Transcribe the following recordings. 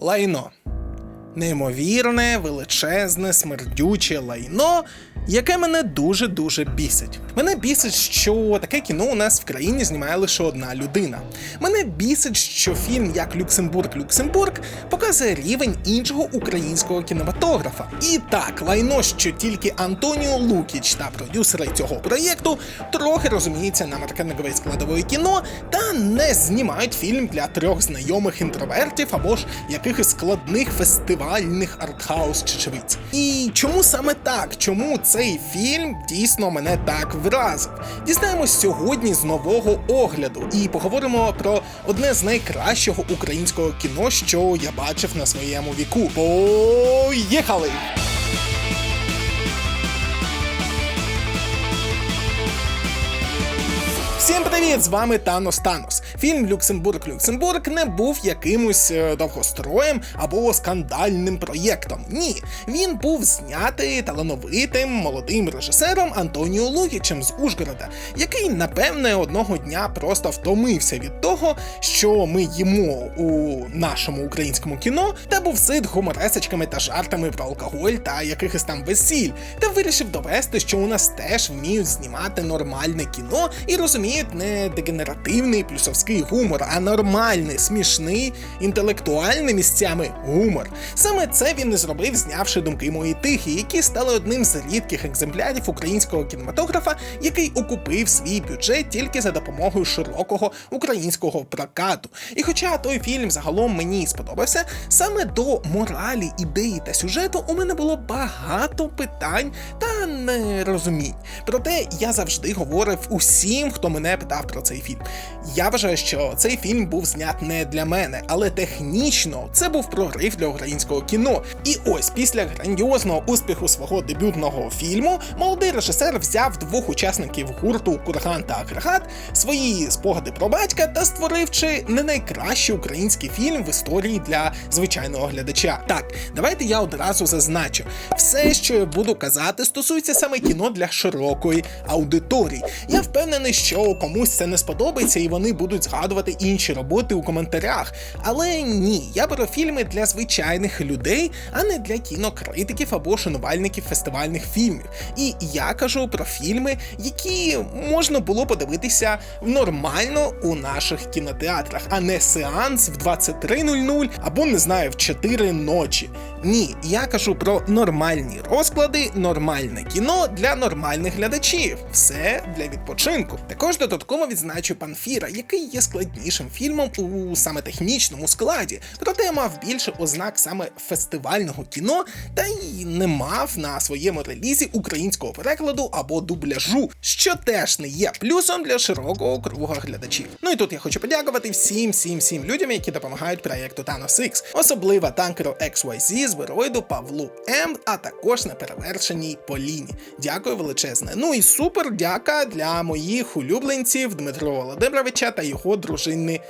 лайно. Неймовірне, величезне, смердюче лайно, яке мене дуже-дуже бісить. Мене бісить, що таке кіно у нас в країні знімає лише одна людина. Мене бісить, що фільм як Люксембург Люксембург показує рівень іншого українського кінематографа. І так, лайно, що тільки Антоніо Лукіч та продюсери цього проєкту трохи розуміються на маркетинговій складової кіно та не знімають фільм для трьох знайомих інтровертів або ж якихось складних фестивальних артхаус чечевиць. І чому саме так? Чому цей фільм дійсно мене так вразив? Дізнаємось сьогодні з нового огляду і поговоримо про одне з найкращого українського кіно, що я бачив на своєму віку. Поїхали! Всім привіт! З вами Танос Танос. Фільм Люксембург Люксембург не був якимось е, довгостроєм або скандальним проєктом. Ні, він був знятий талановитим молодим режисером Антоніо Лугічем з Ужгорода, який, напевне, одного дня просто втомився від того, що ми їмо у нашому українському кіно, та був сит гуморесочками та жартами про алкоголь та якихось там весіль, та вирішив довести, що у нас теж вміють знімати нормальне кіно і розуміють не дегенеративний плюсовський гумор, а нормальний, смішний, інтелектуальний місцями гумор. Саме це він і зробив, знявши думки мої тихі, які стали одним з рідких екземплярів українського кінематографа, який окупив свій бюджет тільки за допомогою широкого українського прокату. І хоча той фільм загалом мені сподобався, саме до моралі, ідеї та сюжету у мене було багато питань та нерозумінь. Проте я завжди говорив усім, хто мене питав про цей фільм. Я вважаю, що цей фільм був знят не для мене, але технічно це був прорив для українського кіно. І ось після грандіозного успіху свого дебютного фільму молодий режисер взяв двох учасників гурту Курган та Агрегат свої спогади про батька та створив чи не найкращий український фільм в історії для звичайного глядача. Так, давайте я одразу зазначу. Все, що я буду казати, стосується саме кіно для широкої аудиторії. Я впевнений, що комусь це не сподобається, і вони будуть згадувати інші роботи у коментарях. Але ні, я беру фільми для звичайних людей, а не для кінокритиків або шанувальників фестивальних фільмів. І я кажу про фільми, які можна було подивитися нормально у наших кінотеатрах, а не сеанс в 23.00 або не знаю в 4 ночі. Ні, я кажу про нормальні розклади, нормальне кіно для нормальних глядачів. Все для відпочинку. Також додатково відзначу Панфіра, який є складнішим фільмом у саме технічному складі, проте мав більше ознак саме фестивального кіно, та й не мав на своєму релізі українського перекладу або дубляжу, що теж не є плюсом для широкого круга глядачів. Ну і тут я хочу подякувати всім всім всім людям, які допомагають проєкту Thanos X, особливо танкеру XYZ, Звероїду, Павлу М, а також неперевершеній Поліні. Дякую величезне. Ну і супер дяка для моїх улюбленців Дмитро Володимировича та його дружини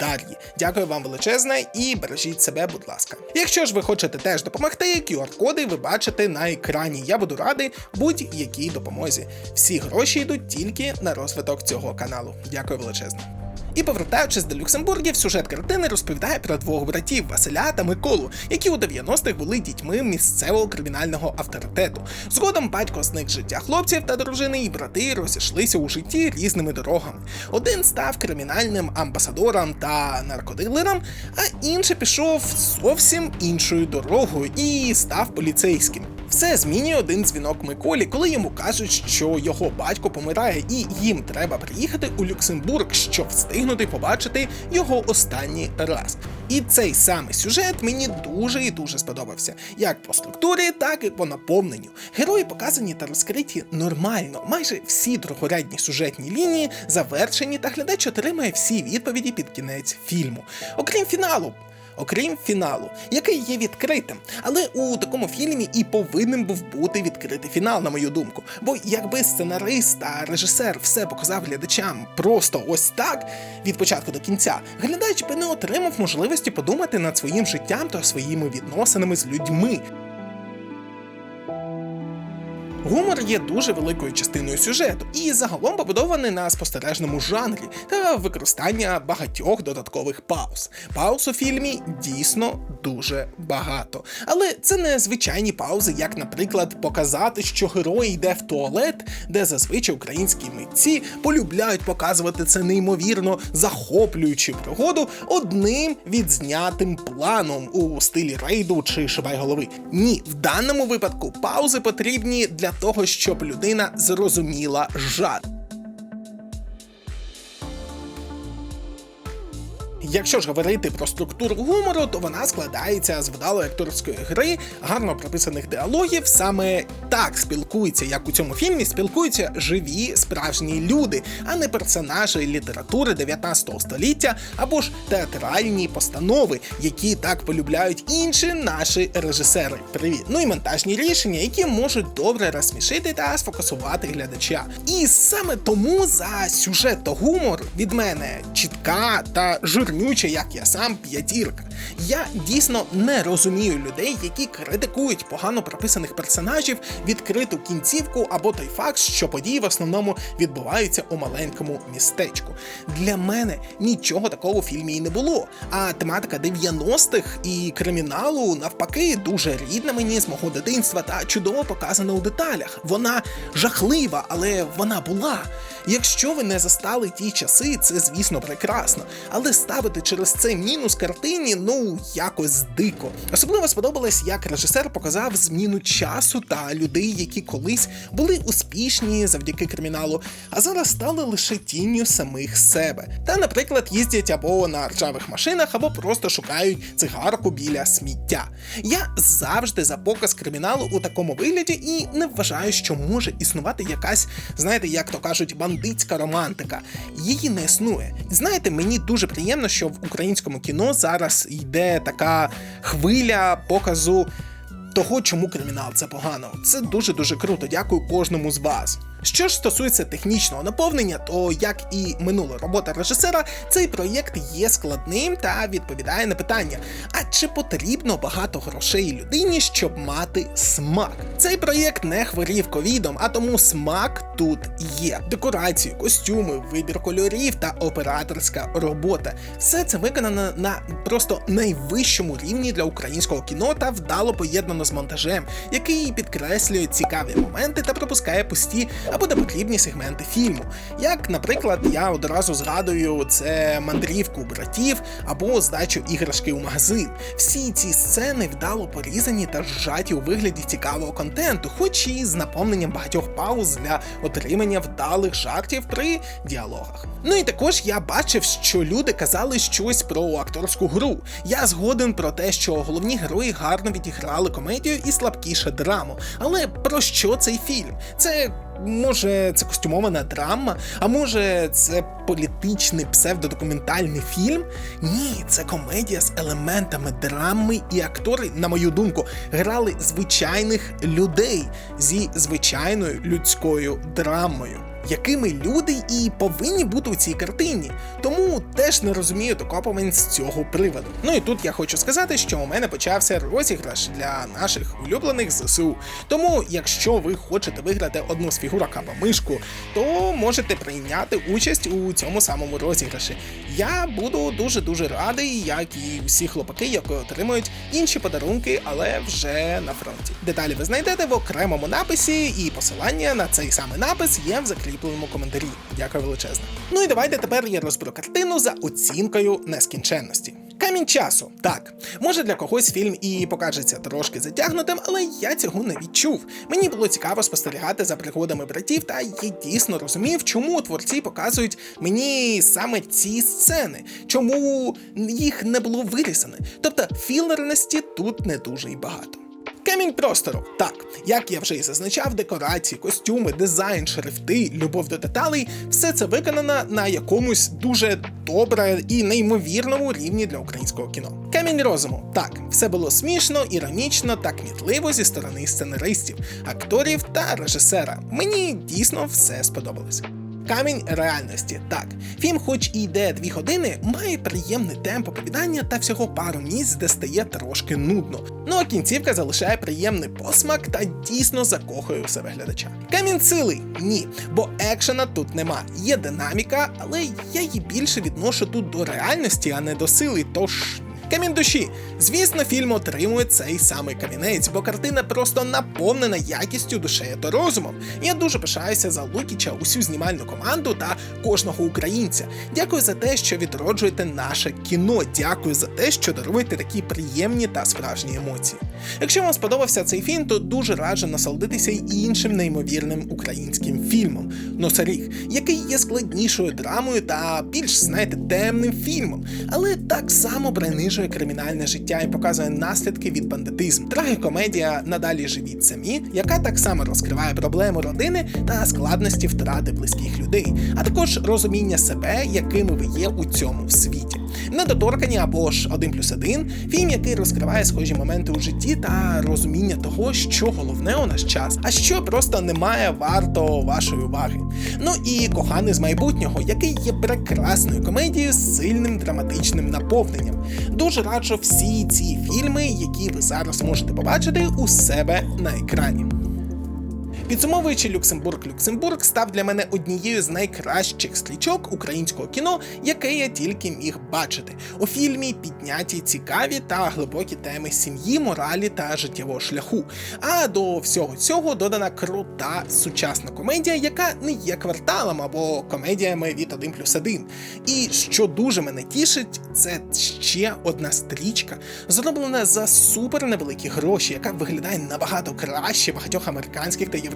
Дар'ї. Дякую вам величезне і бережіть себе, будь ласка. Якщо ж ви хочете теж допомогти, QR-коди ви бачите на екрані. Я буду радий будь-якій допомозі. Всі гроші йдуть тільки на розвиток цього каналу. Дякую величезне. І повертаючись до Люксембургів, сюжет картини розповідає про двох братів Василя та Миколу, які у 90-х були дітьми місцевого кримінального авторитету. Згодом батько зник життя хлопців та дружини, і брати розійшлися у житті різними дорогами. Один став кримінальним амбасадором та наркодилером, а інший пішов зовсім іншою дорогою і став поліцейським. Все змінює один дзвінок Миколі, коли йому кажуть, що його батько помирає, і їм треба приїхати у Люксембург, щоб встигнути побачити його останній раз. І цей самий сюжет мені дуже і дуже сподобався, як по структурі, так і по наповненню. Герої показані та розкриті нормально. Майже всі другорядні сюжетні лінії завершені, та глядач отримає всі відповіді під кінець фільму. Окрім фіналу. Окрім фіналу, який є відкритим, але у такому фільмі і повинен був бути відкритий фінал, на мою думку. Бо якби сценарист та режисер все показав глядачам просто ось так від початку до кінця, глядач би не отримав можливості подумати над своїм життям та своїми відносинами з людьми. Гумор є дуже великою частиною сюжету і загалом побудований на спостережному жанрі та використання багатьох додаткових пауз. Пауз у фільмі дійсно дуже багато. Але це не звичайні паузи, як, наприклад, показати, що герой йде в туалет, де зазвичай українські митці полюбляють показувати це неймовірно захоплюючу пригоду одним відзнятим планом у стилі рейду чи шибай голови. Ні, в даному випадку паузи потрібні для того, щоб людина зрозуміла жарт. Якщо ж говорити про структуру гумору, то вона складається з вдалої акторської гри, гарно прописаних діалогів. Саме так спілкуються, як у цьому фільмі, спілкуються живі справжні люди, а не персонажі літератури 19 століття або ж театральні постанови, які так полюбляють інші наші режисери. Привіт! Ну і монтажні рішення, які можуть добре розсмішити та сфокусувати глядача. І саме тому за сюжет та гумор від мене чітка та жирнюча, як я сам п'ятірка. Я дійсно не розумію людей, які критикують погано прописаних персонажів, відкриту кінцівку або той факт, що події в основному відбуваються у маленькому містечку. Для мене нічого такого в фільмі і не було. А тематика 90-х і криміналу навпаки дуже рідна мені з мого дитинства та чудово показана у деталях. Вона жахлива, але вона була. Якщо ви не застали ті часи, це звісно прекрасно. Але ставити через це мінус картині, ну якось дико. Особливо сподобалось, як режисер показав зміну часу та людей, які колись були успішні завдяки криміналу, а зараз стали лише тінню самих себе. Та, наприклад, їздять або на ржавих машинах, або просто шукають цигарку біля сміття. Я завжди за показ криміналу у такому вигляді і не вважаю, що може існувати якась, знаєте, як то кажуть, бандитська романтика. Її не існує. І знаєте, мені дуже приємно, що в українському кіно зараз йде така хвиля показу того, чому кримінал це погано. Це дуже дуже круто. Дякую кожному з вас. Що ж стосується технічного наповнення, то як і минула робота режисера, цей проєкт є складним та відповідає на питання: а чи потрібно багато грошей людині, щоб мати смак? Цей проєкт не хворів ковідом, а тому смак тут є: декорації, костюми, вибір кольорів та операторська робота. Все це виконано на просто найвищому рівні для українського кіно та вдало поєднано з монтажем, який підкреслює цікаві моменти та пропускає пусті або непотрібні сегменти фільму. Як, наприклад, я одразу згадую це мандрівку братів або здачу іграшки у магазин. Всі ці сцени вдало порізані та зжаті у вигляді цікавого контенту, хоч і з наповненням багатьох пауз для отримання вдалих жартів при діалогах. Ну і також я бачив, що люди казали щось про акторську гру. Я згоден про те, що головні герої гарно відіграли комедію і слабкіше драму. Але про що цей фільм? Це Може, це костюмована драма, а може, це політичний псевдодокументальний фільм? Ні, це комедія з елементами драми, і актори, на мою думку, грали звичайних людей зі звичайною людською драмою. Якими люди і повинні бути у цій картині, тому теж не розумію докопувань з цього приводу. Ну і тут я хочу сказати, що у мене почався розіграш для наших улюблених ЗСУ. Тому, якщо ви хочете виграти одну з фігурок або мишку, то можете прийняти участь у цьому самому розіграші. Я буду дуже дуже радий, як і всі хлопаки, які отримують інші подарунки, але вже на фронті. Деталі ви знайдете в окремому написі, і посилання на цей самий напис є в закріпленому коментарі. Дякую величезне. Ну і давайте тепер я розберу картину за оцінкою нескінченності. Камінь часу. Так, може для когось фільм і покажеться трошки затягнутим, але я цього не відчув. Мені було цікаво спостерігати за пригодами братів, та я дійсно розумів, чому творці показують мені саме ці сцени, чому їх не було вирізане. Тобто філерності тут не дуже й багато. Камінь простору. Так, як я вже і зазначав, декорації, костюми, дизайн, шрифти, любов до деталей все це виконано на якомусь дуже добре і неймовірному рівні для українського кіно. Камінь розуму. Так, все було смішно, іронічно та кмітливо зі сторони сценаристів, акторів та режисера. Мені дійсно все сподобалось. Камінь реальності. Так, фільм, хоч і йде дві години, має приємний темп оповідання та всього пару місць, де стає трошки нудно. Ну а кінцівка залишає приємний посмак та дійсно закохує у себе глядача. Камінь сили ні, бо екшена тут нема. Є динаміка, але я її більше відношу тут до реальності, а не до сили. Тож Камінь душі. Звісно, фільм отримує цей самий камінець, бо картина просто наповнена якістю душею та розумом. Я дуже пишаюся за Лукіча, усю знімальну команду та кожного українця. Дякую за те, що відроджуєте наше кіно. Дякую за те, що даруєте такі приємні та справжні емоції. Якщо вам сподобався цей фільм, то дуже раджу насолодитися й іншим неймовірним українським фільмом Носоріг, який є складнішою драмою та більш, знаєте, темним фільмом, але так само принижує кримінальне життя і показує наслідки від бандитизму. Трагікомедія надалі живіть самі, яка так само розкриває проблему родини та складності втрати близьких людей, а також розуміння себе, якими ви є у цьому світі. Недоторкані або ж один плюс один фільм, який розкриває схожі моменти у житті та розуміння того, що головне у наш час, а що просто немає варто вашої уваги. Ну і коханий з майбутнього, який є прекрасною комедією з сильним драматичним наповненням. Дуже раджу всі ці фільми, які ви зараз можете побачити у себе на екрані. Підсумовуючи Люксембург, Люксембург став для мене однією з найкращих стрічок українського кіно, яке я тільки міг бачити. У фільмі підняті цікаві та глибокі теми сім'ї, моралі та життєвого шляху. А до всього цього додана крута сучасна комедія, яка не є кварталом або комедіями від 1 плюс 1. І що дуже мене тішить, це ще одна стрічка, зроблена за супер невеликі гроші, яка виглядає набагато краще багатьох американських та європейських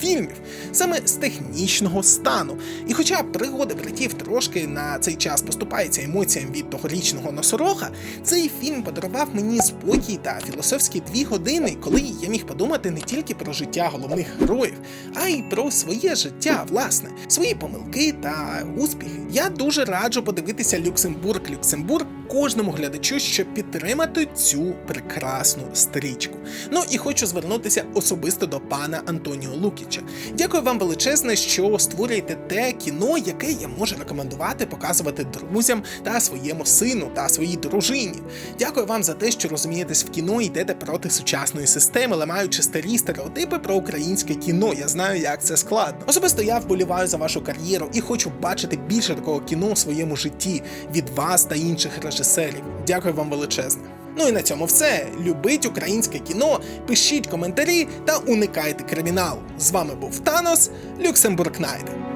фільмів, саме з технічного стану. І хоча пригоди братів трошки на цей час поступаються емоціям від тогорічного носорога, цей фільм подарував мені спокій та філософські дві години, коли я міг подумати не тільки про життя головних героїв, а й про своє життя, власне, свої помилки та успіхи. Я дуже раджу подивитися Люксембург, Люксембург кожному глядачу, щоб підтримати цю прекрасну стрічку. Ну і хочу звернутися особисто до пана Антоніо Лукіча. Дякую вам величезне, що створюєте те кіно, яке я можу рекомендувати, показувати друзям та своєму сину та своїй дружині. Дякую вам за те, що розумієтесь в кіно і йдете проти сучасної системи, ламаючи старі стереотипи про українське кіно. Я знаю, як це складно. Особисто я вболіваю за вашу кар'єру і хочу бачити більше такого кіно у своєму житті від вас та інших режисерів. Дякую вам величезне. Ну і на цьому все. Любіть українське кіно, пишіть коментарі та уникайте криміналу. З вами був Танос, Люксембург Найде.